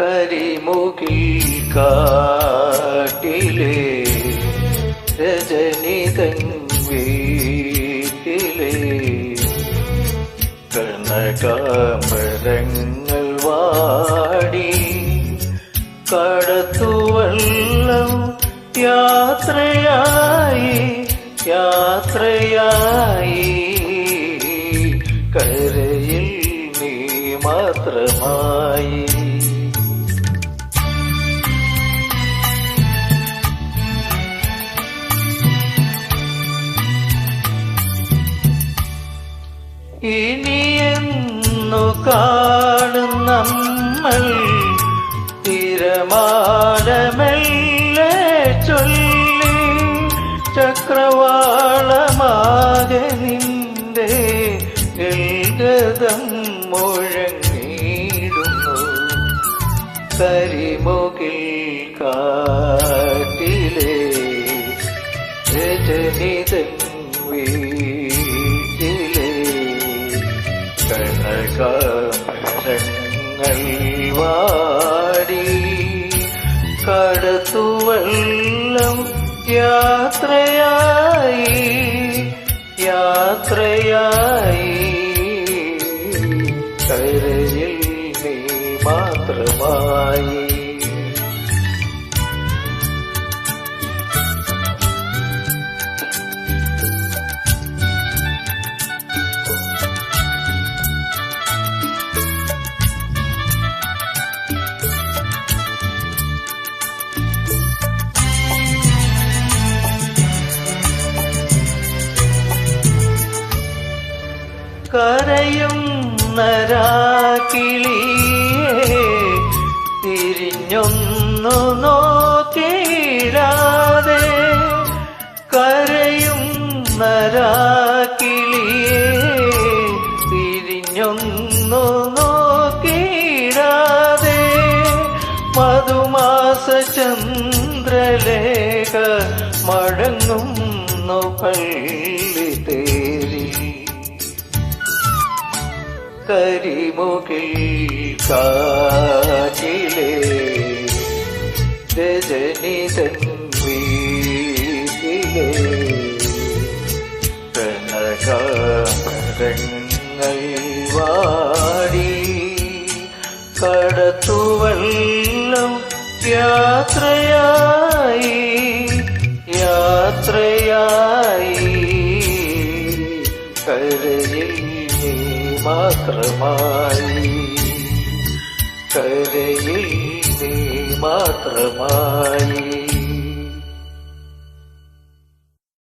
കരിമുകിൽ കാട്ടിലെ രജനിതൻ വീട്ടിലെ കനകാമരങ്ങൾ വാടി കടത്തുവള്ളം യാത്രയായി യാത്രയായി. കരയിൽ നീ മാത്രമായി. ഇനിയെന്നു കാണും നമ്മൾ. തിരമാലമെല്ലെ ചൊല്ലി ചക്രവാളമാകെ നിന്റെ ഗൽഗതം മുഴങ്ങിടുന്നു കരിമുകിൽ കാട്ടിലെ രജനിതൻ കനകാമരങ്ങൾ വാടി കടത്തുവള്ളം യാത്രയായി യാത്രയായി. കരയിൽ നീ മാത്രമായി കരയും നരാക്കിളിയേ തിരിഞ്ഞൊന്നു നോക്കിടാതെ കരയും നരാക്കിളിയേ തിരിഞ്ഞൊന്നു നോക്കിടാതെ മധുമാസ ചന്ദ്രലേഖ മടങ്ങുന്നു പള്ളി. കരിമുകിൽ കാറ്റിലെ രജനിതൻ വീട്ടിലെ കനകാമരങ്ങൾ വാടി കടത്തുവള്ളം യാത്രയായി മാത്രമായി കരയിൽ നീ മാത്രമായി